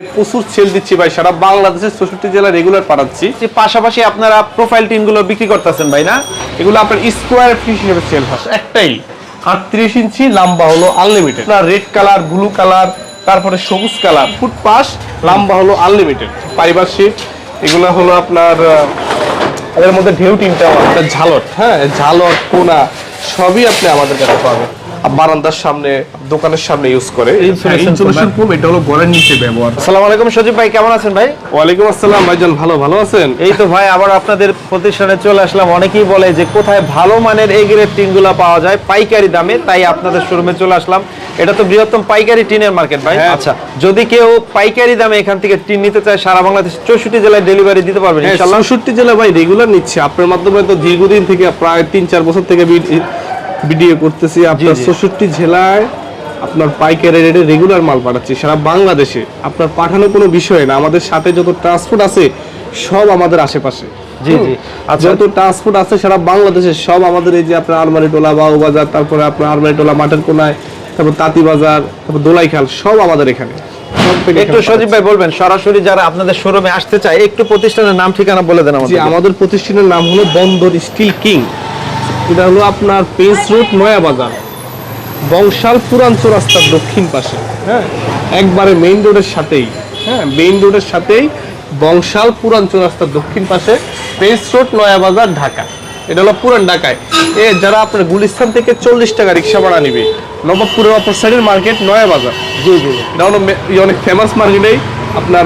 প্রচুর সেল দিচ্ছি ভাই, সারা বাংলাদেশের চৌষট্টি জেলা রেগুলার পাঠাচ্ছি। যে পাশাপাশি আপনারা প্রোফাইল টিনগুলো বিক্রি করতেছেন ভাই না? এগুলো আপনার স্কোয়ার ফিট হিসেবে সেল হয়। একটাই, আটত্রিশ ইঞ্চি লম্বা হলো আনলিমিটেড আপনার রেড কালার ব্লু কালার তারপরে সবুজ কালার ফুট পাস লম্বা হলো আনলিমিটেড পারিপার্শ্বিক, এগুলো হলো আপনার এর মধ্যে ঢেউ আপনার ঝালট। হ্যাঁ ঝালট কোনা সবই আপনি আমাদের কাছে পাবেন। বারান্দার সামনে দোকানের সামনে ইউজ করে। ইনসুলেশন ফোম এটা হলো ঘরের নিচে ব্যবহার। আসসালামু আলাইকুম সজীব ভাই কেমন আছেন ভাই? ওয়ালাইকুম আসসালাম ভাইজান ভালো ভালো আছেন? এই তো ভাই আবার আপনাদের প্রতিষ্ঠানে চলে আসলাম। অনেকেই বলে যে কোথায় ভালো মানের এই গ্রেড টিনগুলো পাওয়া যায়? পাইকারি দামে তাই আপনাদের শোরুমে চলে আসলাম। এটা তো বৃহত্তম পাইকারি টিনের মার্কেট ভাই। হ্যাঁ। আচ্ছা যদি কেউ পাইকারি দামে এখান থেকে টিন নিতে চায় সারা বাংলাদেশ চৌষট্টি জেলায় ডেলিভারি দিতে পারবেন হ্যাঁ, ইনশাল্লাহ চৌষট্টি জেলা ভাই রেগুলার নিচ্ছে। আপনার মাধ্যমে তো দীর্ঘদিন থেকে প্রায় তিন চার বছর থেকে ভিডিও করতেছি আপনার। চৌষট্টি জেলায় আপনার পাইকারি রেটে রেগুলার মাল পাঠাচ্ছি সারা বাংলাদেশে। আপনার পাঠানো কোনো বিষয় না আমাদের সাথে যত ট্রান্সপোর্ট আছে সব আমাদের আশেপাশে। জি, জি। আচ্ছা। যত ট্রান্সপোর্ট আছে সারা বাংলাদেশে সব আমাদের এই যে আপনার আলমারি টোলা বাউ বাজার তারপরে আপনার আলমারি টোলা মাঠের কোনায় তারপর তাঁতি বাজার তারপর দোলাইখাল সব আমাদের এখানে। একটু সজীব ভাই বলবেন সরাসরি যারা আপনাদের শোরুমে আসতে চায় একটু প্রতিষ্ঠানের নাম ঠিকানা বলে দেন আমাদের আমাদের প্রতিষ্ঠানের নাম হলো বন্দর স্টিল কিং। এটা হলো আপনার পেস রোড নয়া বাজার বংশাল পুরান চৌরাস্তার দক্ষিণ পাশে। হ্যাঁ? একবারে মেইন রোডের সাথেই। হ্যাঁ মেইন রোডের সাথেই বংশাল পুরান চৌরাস্তার দক্ষিণ পাশে পেস রোড নয়া বাজার ঢাকা। এটা হলো পুরান ঢাকায়। এ যারা আপনার গুলিস্তান থেকে চল্লিশ টাকা রিক্সা ভাড়া নিবে নবাবপুরের অপর সাইডের মার্কেট নয়া বাজার জি জি। এটা হলো মে- অনেক ফেমাস মার্কেটেই আপনার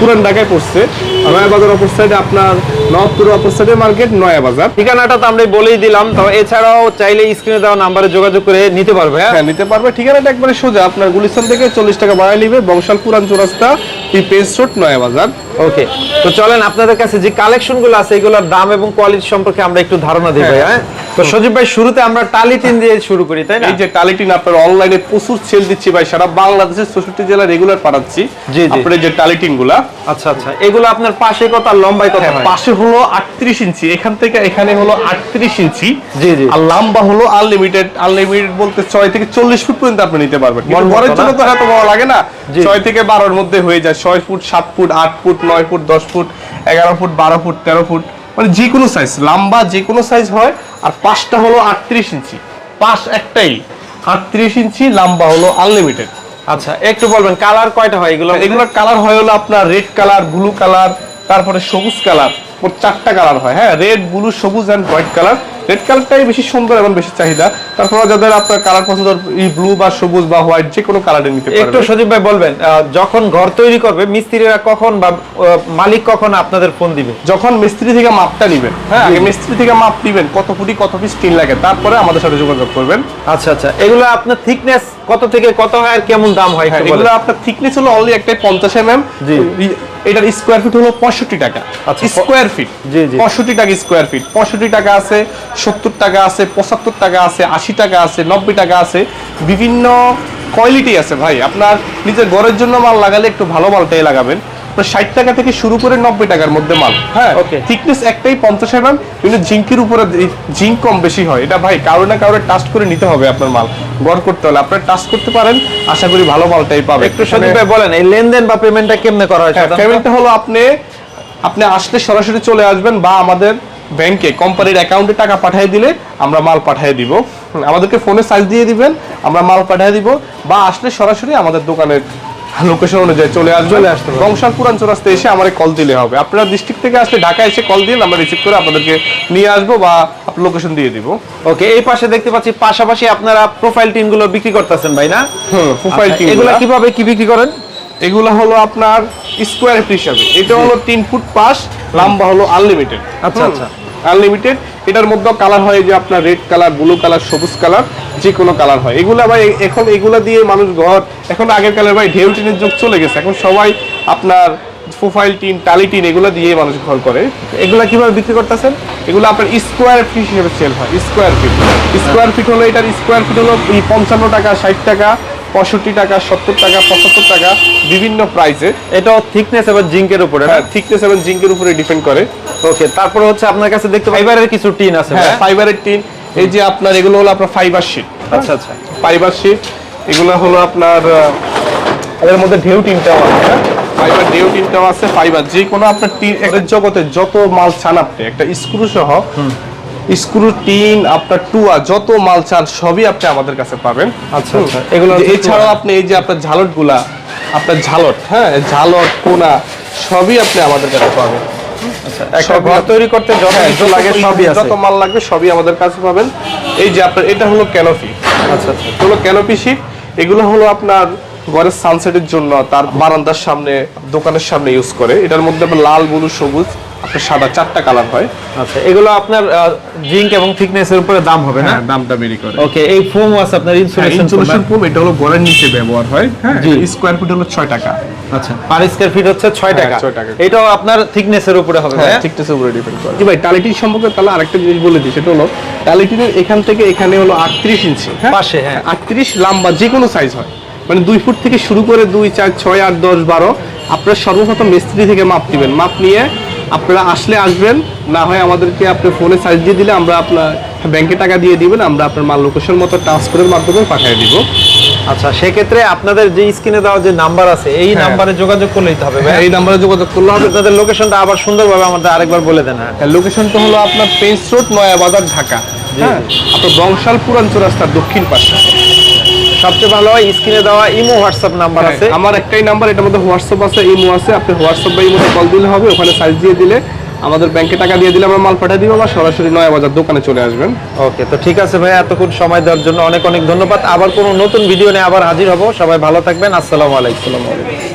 পুরান ঢাকায় পড়ছে। নয়া বাজার অপর সাইডে আপনার নবপুর অপর সাইডে মার্কেট নয়া বাজার ঠিকানাটা তো আমরা বলেই দিলাম তো এছাড়াও চাইলে স্ক্রিনে দেওয়া নাম্বারে যোগাযোগ করে নিতে পারবে হ্যাঁ? হ্যাঁ নিতে পারবে। ঠিকানাটা একবারে সোজা আপনার গুলিস্তান থেকে চল্লিশ টাকা বাড়াই নিবে বংশাল পুরান চৌরাস্তা পিপেস রোড নয়া বাজার ওকে তো চলেন আপনাদের কাছে যে কালেকশনগুলো আছে এগুলোর দাম এবং কোয়ালিটি সম্পর্কে আমরা একটু ধারণা দিই ভাই হ্যাঁ? তো সজীব ভাই শুরুতে আমরা টালি টিন দিয়ে শুরু করি তাই না? এই যে টালিটিন আপনার অনলাইনে প্রচুর সেল দিচ্ছি ভাই সারা বাংলাদেশের চৌষট্টি জেলা রেগুলার পাঠাচ্ছি জি, জি। আপনার যে টালিটিনগুলা। আচ্ছা আচ্ছা। এগুলো আপনার পাশে কত আর লম্বায় কত? হয় পাশে হলো আটত্রিশ ইঞ্চি এখান থেকে এখানে হলো আটত্রিশ ইঞ্চি। জি, জি। আর লম্বা হলো আনলিমিটেড আনলিমিটেড বলতে ছয় থেকে চল্লিশ ফুট পর্যন্ত আপনি নিতে পারবেন। মতো ঘরের জন্য তো এত বড় লাগে না। জি। ছয় থেকে বারোর মধ্যে হয়ে যায় ছয় ফুট সাত ফুট আট ফুট নয় ফুট দশ ফুট এগারো ফুট বারো ফুট তেরো ফুট মানে যে কোনো সাইজ লম্বা যে কোনো সাইজ হয় আর পাঁচটা হলো আটত্রিশ ইঞ্চি। পাশ একটাই আটত্রিশ ইঞ্চি লম্বা হলো আনলিমিটেড আচ্ছা একটু বলবেন কালার কয়টা হয় এগুলো এগুলোর কালার হয় হলো আপনার রেড কালার ব্লু কালার তারপরে সবুজ কালার মোট চারটা কালার হয়। হ্যাঁ রেড ব্লু সবুজ অ্যান্ড হোয়াইট কালার রেড কালারটাই বেশি সুন্দর এবং বেশি চাহিদা। তারপরে যাদের আপনার কালার পছন্দ এই ব্লু বা সবুজ বা হোয়াইট যে কোনো কালারে নিতে পারবেন। একটু সজীব ভাই বলবেন যখন ঘর তৈরি করবে মিস্ত্রিরা কখন বা মালিক কখন আপনাদের ফোন দিবে? যখন মিস্ত্রি থেকে মাপটা নেবেন হ্যাঁ আগে মিস্ত্রি থেকে মাপ নেবেন কত ফুটি কত পিস টিন লাগে তারপরে আমাদের সাথে যোগাযোগ করবেন। আচ্ছা আচ্ছা এগুলো আপনার থিকনেস কত থেকে কত হয় আর কেমন দাম হয় হ্যাঁ এগুলো আপনার থিকনেস হলো অনলি একটাই পঞ্চাশ এম এম জি। এটার স্কোয়ার ফিট হলো পঁয়ষট্টি টাকা। আচ্ছা, স্কোয়ার ফিট জি, জি। পঁয়ষট্টি টাকা স্কোয়ার ফিট পঁয়ষট্টি টাকা আছে সত্তর টাকা আছে পঁচাত্তর টাকা আছে আশি টাকা আছে নব্বই টাকা আছে। বিভিন্ন কোয়ালিটি আছে ভাই। আপনার নিজের ঘরের জন্য মাল লাগালে একটু ভালো মালটাই লাগাবেন। আপনার ষাট টাকা থেকে শুরু করে নব্বই টাকার মধ্যে মাল। হ্যাঁ থিকনেস একটাই পঞ্চাশ এম এম কিন্তু জিঙ্কের উপরে জিঙ্ক কম বেশি হয়। এটা ভাই কারও না কারও টাস্ট করে নিতে হবে আপনার মাল। গড় করতে হলে আপনার টাস্ট করতে পারেন। আশা করি ভালো মালটাই পাবে একটু সজীব ভাই বলেন এই লেনদেন বা পেমেন্টটা কেমনে করা হয় পেমেন্টটা হলো আপনি আপনি আসলে সরাসরি চলে আসবেন বা আমাদের ব্যাংকে কোম্পানির অ্যাকাউন্টে টাকা পাঠিয়ে দিলে আমরা মাল পাঠিয়ে দিব। আমাদেরকে ফোনে সাইজ দিয়ে দিবেন আমরা মাল পাঠিয়ে দিব বা আসলে সরাসরি আমাদের দোকানের লোকেশন অনুযায়ী চলে আসবে। চলে আসতে। বংশাল পুরান চৌরাস্তে এসে আমার কল দিলে হবে। আপনারা ডিস্ট্রিক্ট থেকে আসলে ঢাকা এসে কল দিন আমরা রিসিভ করে আপনাদেরকে নিয়ে আসব বা আপনার লোকেশন দিয়ে দিব। ওকে এই পাশে দেখতে পাচ্ছি পাশাপাশি আপনারা প্রোফাইল টিনগুলো বিক্রি করতেছেন ভাই না? হুম প্রোফাইল টিম এগুলো কীভাবে কি বিক্রি করেন? এগুলো হলো আপনার স্কোয়ার ফিট হিসাবে এটা হলো তিন ফুট পাস লম্বা হলো আনলিমিটেড আচ্ছা, আচ্ছা। আনলিমিটেড এটার মধ্যে কালার হয় যে আপনার রেড কালার ব্লু কালার সবুজ কালার যে কোনো কালার হয়। এগুলা ভাই, এখন এগুলো দিয়ে মানুষ ঘর, এখন আগের কালার ভাই ঢেউ টিনের যুগ চলে গেছে। এখন সবাই আপনার প্রোফাইল টিন, টালি টিন এগুলো দিয়ে মানুষ ঘর করে। এগুলা কীভাবে বিক্রি করতেছেন? এগুলো আপনার স্কোয়ার ফিট হিসেবে সেল হয় স্কোয়ার ফিট স্কোয়ার ফিট হলো, এটার স্কোয়ার ফিট হলো পঞ্চান্ন টাকা, ষাট টাকা পঁয়ষট্টি টাকা সত্তর টাকা পঁচাত্তর টাকা বিভিন্ন প্রাইসে এটাও থিকনেস এবং জিঙ্কের উপরে হ্যাঁ থিকনেস এবং জিঙ্কের উপরে ডিপেন্ড করে। ওকে তারপর হচ্ছে আপনার কাছে দেখতে ফাইবারের কিছু টিন আছে হ্যাঁ ফাইবারের টিন এই যে আপনার এগুলো হলো আপনার ফাইবার শিট আচ্ছা আচ্ছা। ফাইবার শিট এগুলো হলো আপনার এর মধ্যে ঢেউ টিনটাও আছে হ্যাঁ? ফাইবার ঢেউ টিনটাও আছে ফাইবার যে কোনো আপনার টিন একটা জগতে যত মাল চান আপনি একটা স্ক্রু সহ স্ক্রু টিন আপনার টুয়া যত মাল চান সবই আপনি আমাদের কাছে পাবেন। আচ্ছা, আচ্ছা। এগুলো এছাড়াও আপনি এই যে আপনার ঝালটগুলা আপনার ঝালট হ্যাঁ ঝালট কোনা সবই আপনি আমাদের কাছে পাবেন। একটা সবই ঘর তৈরি করতে যত হ্যাঁ, কিছু লাগে সবই আছে। যত মাল লাগবে সবই আমাদের কাছে পাবেন। এই যে আপনার এটা হলো ক্যানোপি আচ্ছা আচ্ছা। এটা হলো ক্যানোপি শীট এগুলো হলো আপনার ঘরের সানসেটের জন্য তার বারান্দার সামনে দোকানের সামনে ইউজ করে। এটার মধ্যে লাল ব্লু সবুজ আপনার সাদা চারটা কালার হয়। আচ্ছা এগুলো আপনার জিঙ্ক এবং থিকনেসের উপরে দাম হবে না? হ্যাঁ দামটা বেরি করে। ওকে এই ফোম আছে আপনার ইনসুলেশন ইনসুলেশন ফোম এটা হলো নিচে ব্যবহার হয়। হ্যাঁ। স্কোয়ার ফিট হলো ছয় টাকা। আচ্ছা পার স্কয়ার ফিট হচ্ছে 6 হ্যাঁ, টাকা। ছয় টাকা। এটাও আপনার থিকনেসের উপরে হবে হ্যাঁ উপরে ডিপেন্ড করে। জি ভাই টালিটির সম্পর্কে তাহলে আরেকটা জিনিস বলে দিই সেটা হলো টালিটিনের এখান থেকে এখানে হলো আটত্রিশ ইঞ্চি হ্যাঁ? পাশে, হ্যাঁ। আটত্রিশ লম্বা যে কোনো সাইজ হয়। মানে দুই ফুট থেকে শুরু করে দুই চার ছয় আট দশ বারো আপনারা সর্বপ্রথম মিস্ত্রি থেকে মাপ দিবেন। মাপ নিয়ে আপনারা আসলে আসবেন না হয় আমাদেরকে আপনি ফোনে সাইজ দিয়ে দিলে আমরা আপনার ব্যাংকে টাকা দিয়ে দিবেন আমরা আপনার মাল লোকেশন মতো ট্রান্সফারের মাধ্যমে পাঠিয়ে দিব। আচ্ছা সেক্ষেত্রে আপনাদের যে স্ক্রিনে দেওয়া যে নাম্বার আছে এই হ্যাঁ। নাম্বারে যোগাযোগ করলেই তো হবে হ্যাঁ, এই নাম্বারে যোগাযোগ করলে হবে। আপনাদের লোকেশনটা আবার সুন্দরভাবে আমাদের আরেকবার বলে দেন হ্যাঁ। লোকেশনটা হলো আপনার পেন্স রোড নয়াবাজার ঢাকা। হ্যাঁ আপনার বংশাল পুরান চৌরাস্তার দক্ষিণ পাশে। সবচেয়ে ভালো হয় স্ক্রিনে দেওয়া ইমো হোয়াটসঅ্যাপ নাম্বার আছে। হ্যাঁ, আমার একটাই নাম্বার এটার মধ্যে হোয়াটসঅ্যাপ আছে ইমো আছে আপনি হোয়াটসঅ্যাপ বা ইমোতে কল দিলে হবে ওখানে সাইজ দিয়ে দিলে আমাদের ব্যাংকে টাকা দিয়ে দিলে আমরা মাল পাঠিয়ে দিব বা সরাসরি নয় বাজার দোকানে চলে আসবেন। ওকে তো ঠিক আছে ভাই এতক্ষণ সময় দেওয়ার জন্য অনেক অনেক ধন্যবাদ। আবার কোনো নতুন ভিডিও নিয়ে আবার হাজির হব সবাই ভালো থাকবেন আসসালামু আলাইকুম।